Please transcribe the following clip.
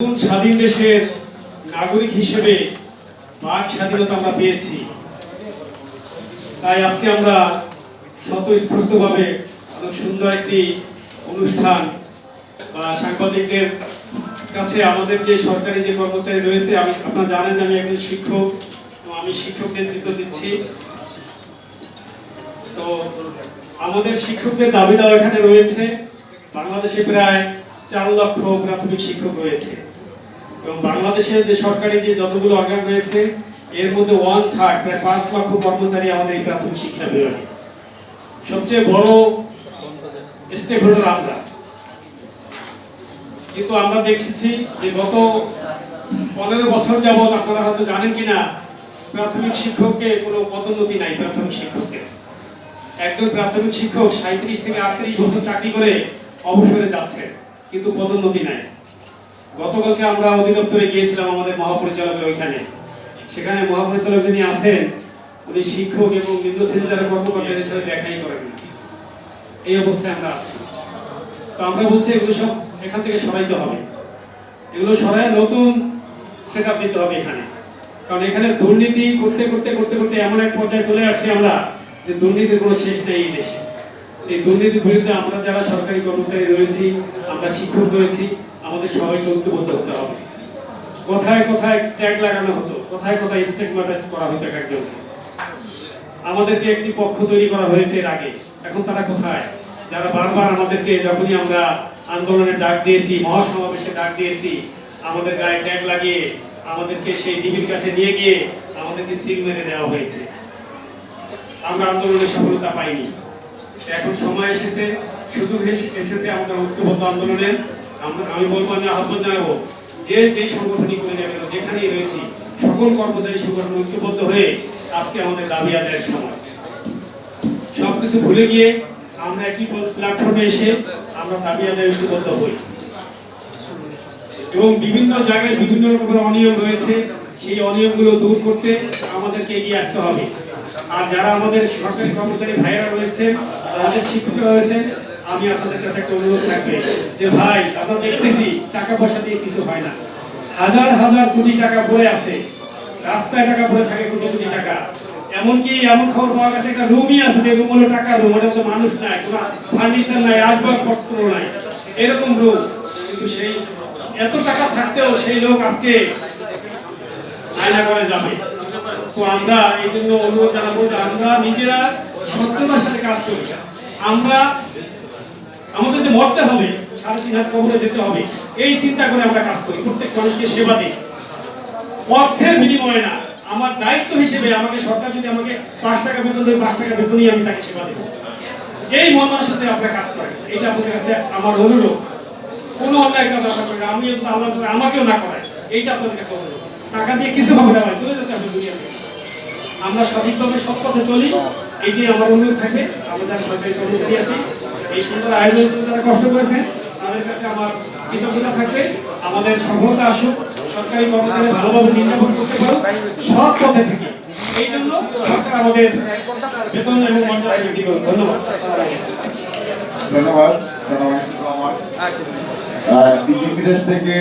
নতুন স্বাধীন দেশের নাগরিক হিসেবে বাক স্বাধীনতা আমরা পেয়েছি। তাই আজকে আমরা স্বতঃস্ফূর্তভাবে অনেক সুন্দর একটি অনুষ্ঠান, বা সাংবাদিকদের কাছে আমাদের যে সরকারি যে কর্মচারী রয়েছে, আমি, আপনারা জানেন যে আমি একজন শিক্ষক আমি শিক্ষক নেতৃত্ব দিচ্ছি। তো আমাদের শিক্ষকদের দাবি দেওয়া এখানে রয়েছে, বাংলাদেশে প্রায় চার লক্ষ প্রাথমিক শিক্ষক রয়েছে। এবং বাংলাদেশের যে সরকারি যে যতগুলো অর্গান রয়েছে, এর মধ্যে ওয়ান থার্ড প্রায় পাঁচ লক্ষ কর্মচারী আমাদের এই প্রাথমিক শিক্ষা বিভাগে। সবচেয়ে বড় স্টেক হোল্ডার আমরা কিন্তু আমরা যে গত পনেরো বছর যাবৎ আপনারা হয়তো জানেন কিনা, প্রাথমিক শিক্ষককে কোনো পদোন্নতি নাই প্রাথমিক শিক্ষককে। একজন প্রাথমিক শিক্ষক সাঁত্রিশ থেকে আটত্রিশ বছর চাকরি করে অবসরে যাচ্ছে, কিন্তু পদোন্নতি নাই। গতকালকে আমরা অধিদপ্তরে গিয়েছিলাম আমাদের মহাপরিচালকের ওইখানে। সেখানে মহাপরিচালক যিনি আছেন, উনি শিক্ষক এবং নিম্ন শ্রেণির যারা কর্মকর্তাদের সাথে দেখাই করেন। এই অবস্থায় আমরা তো আমরা বলছি, এগুলো সব এখান থেকে সরাইতে হবে। এগুলো সরাই নতুন সেট দিতে হবে এখানে। কারণ এখানে দুর্নীতি করতে করতে করতে করতে এমন এক পর্যায়ে চলে আসছি আমরা যে দুর্নীতির কোনো শেষ নেই এই দেশে। এই দুর্নীতির বিরুদ্ধে আমরা যারা সরকারি কর্মচারী রয়েছি, আমরা শিক্ষক রয়েছি আমাদের সবাইকে ঐক্যবদ্ধ হতে হবে। কোথায় কোথায় ট্যাগ লাগানো হতো, কোথায় কোথায় স্টেগমাটাইজ করা হতো এক একজনকে আমাদেরকে একটি পক্ষ তৈরি করা হয়েছে এর আগে। এখন তারা কোথায়? যারা বারবার আমাদেরকে যখনই আমরা আন্দোলনের ডাক দিয়েছি, মহাসমাবেশে ডাক দিয়েছি, আমাদের গায়ে ট্যাগ লাগিয়ে, আমাদেরকে সেই ডিবির কাছে নিয়ে গিয়ে আমাদেরকে সিল মেরে দেওয়া হয়েছে। আমরা আন্দোলনের সফলতা পাইনি। এখন সময় এসেছে এসে- এসেছে আমাদের ঐক্যবদ্ধ আন্দোলনের। আমি বলব আমি আহ্বান জানাব যে যে সংগঠনই করে না কেন, যেখানেই রয়েছি, সকল কর্মচারী সংগঠন ঐক্যবদ্ধ হয়ে আজকে আমাদের দাবি আদায়ের সময়। সবকিছু ভুলে গিয়ে আমরা একই প্ল্যাটফর্মে এসে আমরা দাবি আদায় ঐক্যবদ্ধ হই। এবং বিভিন্ন জায়গায় বিভিন্ন রকমের অনিয়ম রয়েছে, সেই অনিয়মগুলো দূর করতে আমাদেরকে এগিয়ে আসতে হবে। আর যারা আমাদের সরকারি কর্মচারী ভাইয়েরা রয়েছেন, আমাদের শিক্ষকরা রয়েছেন আমি আপনাদের কাছে একটা অনুরোধ থাকবে যে ভাই, আমরা দেখতেছি টাকা পয়সা দিয়ে কিছু হয় না। হাজার হাজার কোটি টাকা পড়ে আছে। রাস্তায় টাকা পড়ে থাকে কোটি কোটি টাকা। এমনকি এমন খবর পাওয়া গেছে, একটা রুমই আছে যে রুম হলো টাকা রুম ওটা তো মানুষ নাই, কোনো ফার্নিচার নাই, আসবাবপত্র নাই। এরকম রুম। কিন্তু সেই এত টাকা থাকতেও সেই লোক আজকে আয়না করে যাবে। তো আমরা এই জন্য অনুরোধ জানাব যে আমরা নিজেরা সত্যতার সাথে কাজ করি। আমরা আমাদের যে মরতে হবে, সাড়ে তিন হাত কবরে যেতে হবে, এই চিন্তা করে আমরা কাজ করি। প্রত্যেক মানুষকে সেবা দিই। অর্থের বিনিময়ে না, আমার দায়িত্ব হিসেবে আমাকে সরকার যদি আমাকে পাঁচ টাকা বেতন দেবে পাঁচ টাকা বেতনই আমি তাকে সেবা দেবো। এই মনের সাথে আপনারা কাজ করেন। এটা আপনাদের কাছে আমার অনুরোধ। কোনো অন্যায় কাজ আশা করি আমি আল্লাহ তাআলা আমাকেও না করায়, এইটা আপনাদের কাছে অনুরোধ। টাকা দিয়ে কিছু হবে না চলে যেতে হবে দুনিয়া থেকে। আমরা সঠিকভাবে সব পথে চলি এটি আমার অনুরোধ থাকবে। আমরা যারা সরকারি কর্মচারী আছি। এই সুন্দর আয়োজন যারা কষ্ট করেছেন, তাদের কাছে আমার কৃতজ্ঞতা থাকবে। আমাদের সফলতা আসুক, সরকারি কর্মচারী ভালোভাবে নির্যাপন করতে পারুক, সব পথে থেকে। এই জন্য সরকার আমাদের বেতন এবং মন্ত্রণালয় বৃদ্ধি করুক। ধন্যবাদ। ধন্যবাদ বিদেশ থেকে